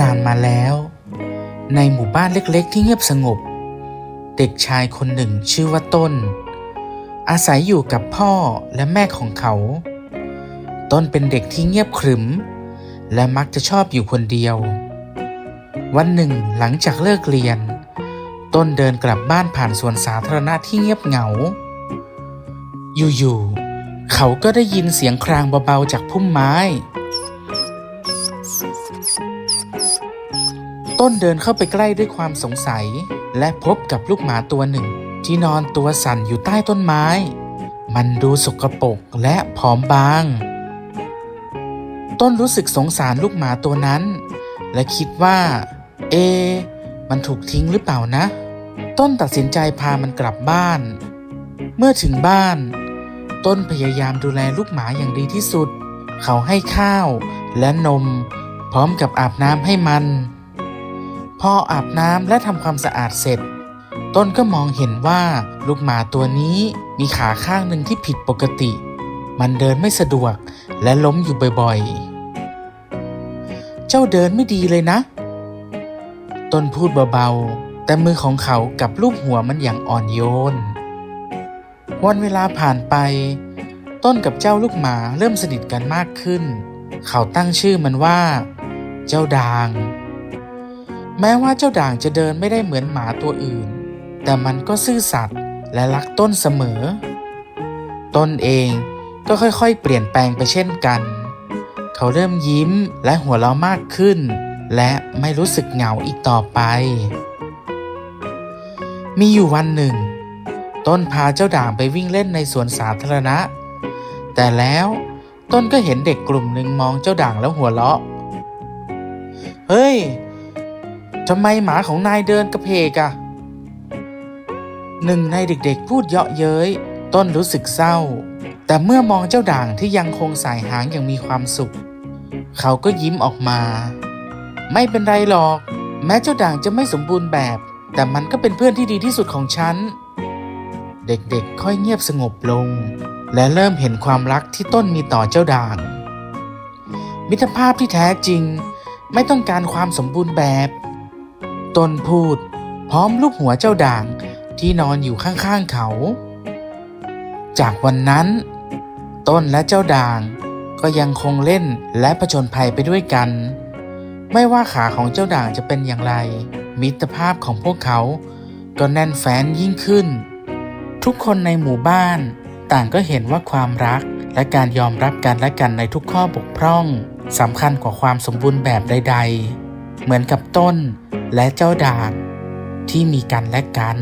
นานมาแล้ว ในหมู่บ้านเล็กๆ ที่เงียบสงบ เด็กชายคนหนึ่งชื่อว่าต้น อาศัยอยู่กับพ่อและแม่ของเขา ต้นเป็นเด็กที่เงียบขรึม และมักจะชอบอยู่คนเดียว วันหนึ่งหลังจากเลิกเรียน ต้นเดินกลับบ้านผ่านสวนสาธารณะที่เงียบเหงา อยู่ๆเขาก็ได้ยินเสียงครางเบาๆจากพุ่มไม้ ต้นเดินเข้าไปใกล้ด้วยความสงสัย และพบกับลูกหมาตัวหนึ่ง ที่นอนตัวสั่นอยู่ใต้ต้นไม้ มันดูสกปรกและผอมบาง ต้นรู้สึกสงสารลูกหมาตัวนั้น และคิดว่า เอ มันถูกทิ้งหรือเปล่านะ ต้นตัดสินใจพามันกลับบ้าน เมื่อถึงบ้าน ต้นพยายามดูแลลูกหมาอย่างดีที่สุด เขาให้ข้าวและนม พร้อมกับอาบน้ำให้มัน พออาบน้ำและทำความสะอาดเสร็จ ต้นก็มองเห็นว่าลูกหมาตัวนี้มีขาข้างหนึ่งที่ผิดปกติ มันเดินไม่สะดวกและล้มอยู่บ่อยๆ เจ้าเดินไม่ดีเลยนะ ต้นพูดเบาๆ แต่มือของเขากับลูบหัวมันอย่างอ่อนโยน วันเวลาผ่านไป ต้นกับเจ้าลูกหมาเริ่มสนิทกันมากขึ้น เขาตั้งชื่อมันว่า เจ้าดาง แม้ว่าเจ้าด่างจะเดินไม่ได้เหมือนหมาตัวอื่น แต่มันก็ซื่อสัตย์และรักต้นเสมอ ต้นเองก็ค่อยๆ เปลี่ยนแปลงไปเช่นกัน เขาเริ่มยิ้มและหัวเราะมากขึ้น และไม่รู้สึกเหงาอีกต่อไป มีอยู่วันหนึ่ง ต้นพาเจ้าด่างไปวิ่งเล่นในสวนสาธารณะ แต่แล้วต้นก็เห็นเด็กกลุ่มหนึ่งมองเจ้าด่างแล้วหัวเราะ เฮ้ย ทำไมหมาของนายเดินกระเพกอะหนึ่งในเด็กๆพูดเยาะเย้ย ต้นรู้สึกเศร้า แต่เมื่อมองเจ้าด่างที่ยังคงสายหางอย่างมีความสุข เขาก็ยิ้มออกมา ไม่เป็นไรหรอก แม้เจ้าด่างจะไม่สมบูรณ์แบบ แต่มันก็เป็นเพื่อนที่ดีที่สุดของฉัน เด็กๆค่อยเงียบสงบลง และเริ่มเห็นความรักที่ต้นมีต่อเจ้าด่าง มิตรภาพที่แท้จริง ไม่ต้องการความสมบูรณ์แบบ ต้นพูด พร้อมลูบหัวเจ้าด่างที่นอนอยู่ข้างๆเขา จากวันนั้น ต้นและเจ้าด่างก็ยังคงเล่นและผจญภัยไปด้วยกัน ไม่ว่าขาของเจ้าด่างจะเป็นอย่างไร มิตรภาพของพวกเขา ก็แน่นแฟ้นยิ่งขึ้น ทุกคนในหมู่บ้าน ต่างก็เห็นว่าความรักและการยอมรับกันและกันในทุกข้อบกพร่องสำคัญกว่าความสมบูรณ์แบบใด ๆ เหมือนกับต้นและเจ้าด่างที่มีกันและกัน